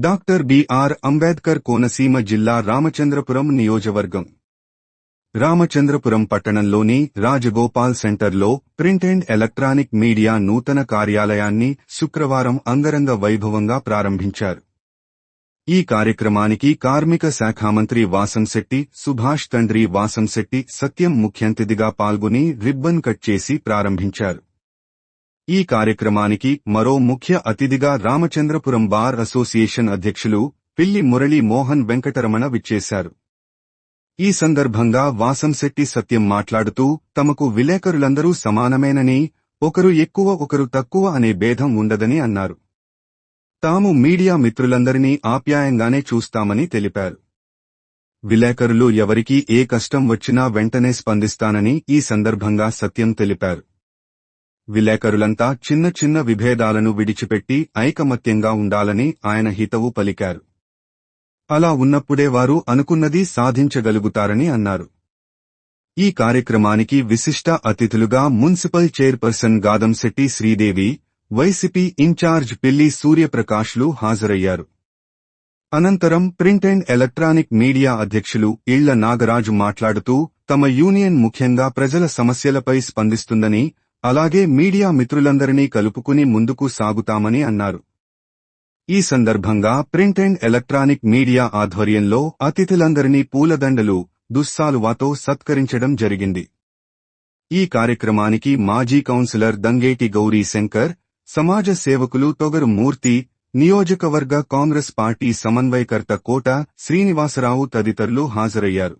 Doctor BR Ambedkar Konaseema జిల్లా రామచంద్రపురం నియోజకవర్గం. రామచంద్రపురం పట్టణంలోని రాజగోపాల్ సెంటర్లో ప్రింట్ అండ్ ఎలక్ట్రానిక్ మీడియా నూతన కార్యాలయాన్ని శుక్రవారం అంగరంగ వైభవంగా ప్రారంభించారు. ఈ కార్యక్రమానికి కార్మిక శాఖ మంత్రి వాసంశెట్టి సుభాష్ తండ్రి వాసంశెట్టి సత్యం ముఖ్యంతిథిగా పాల్గొని రిబ్బన్ కట్ చేసి ప్రారంభించారు. ఈ కార్యక్రమానికి మరో ముఖ్య అతిథిగా రామచంద్రపురం బార్ అసోసియేషన్ అధ్యక్షులు పిల్లి మురళీ మోహన్ వెంకటరమణ విచ్చేశారు. ఈ సందర్భంగా వాసంశెట్టి సత్యం మాట్లాడుతూ తమకు విలేకరులందరూ సమానమేనని ఒకరు ఎక్కువ ఒకరు తక్కువ అనే భేదం ఉండదని అన్నారు. తాము మీడియా మిత్రులందరినీ ఆప్యాయంగానే చూస్తామని తెలిపారు. విలేకరులు ఎవరికీ ఏ కష్టం వచ్చినా వెంటనే స్పందిస్తానని ఈ సందర్భంగా సత్యం తెలిపారు. విలేకరులంతా చిన్న చిన్న విభేదాలను విడిచిపెట్టి ఐకమత్యంగా ఉండాలని ఆయన హితవు పలికారు. అలా ఉన్నప్పుడే వారు అనుకున్నది సాధించగలుగుతారని అన్నారు. ఈ కార్యక్రమానికి విశిష్ట అతిథులుగా municipal chairperson Gadamsetti Sridevi YCP incharge Pilli సూర్యప్రకాష్లు హాజరయ్యారు. అనంతరం ప్రింట్ అండ్ ఎలక్ట్రానిక్ మీడియా అధ్యక్షులు ఇళ్ళ నాగరాజు మాట్లాడుతూ తమ యూనియన్ ముఖ్యంగా ప్రజల సమస్యలపై స్పందిస్తుందని అలాగే మీడియా మిత్రులందరినీ కలుపుకుని ముందుకు సాగుతామని అన్నారు. ఈ సందర్భంగా ప్రింట్ అండ్ ఎలక్ట్రానిక్ మీడియా ఆధ్వర్యంలో అతిథులందరినీ పూలదండలు దుస్సాలువాతో సత్కరించడం జరిగింది. ఈ కార్యక్రమానికి మాజీ కౌన్సిలర్ దంగేటి గౌరీ శంకర్ సమాజ సేవకులు తొగరు మూర్తి నియోజకవర్గ కాంగ్రెస్ పార్టీ సమన్వయకర్త కోట శ్రీనివాసరావు తదితరులు హాజరయ్యారు.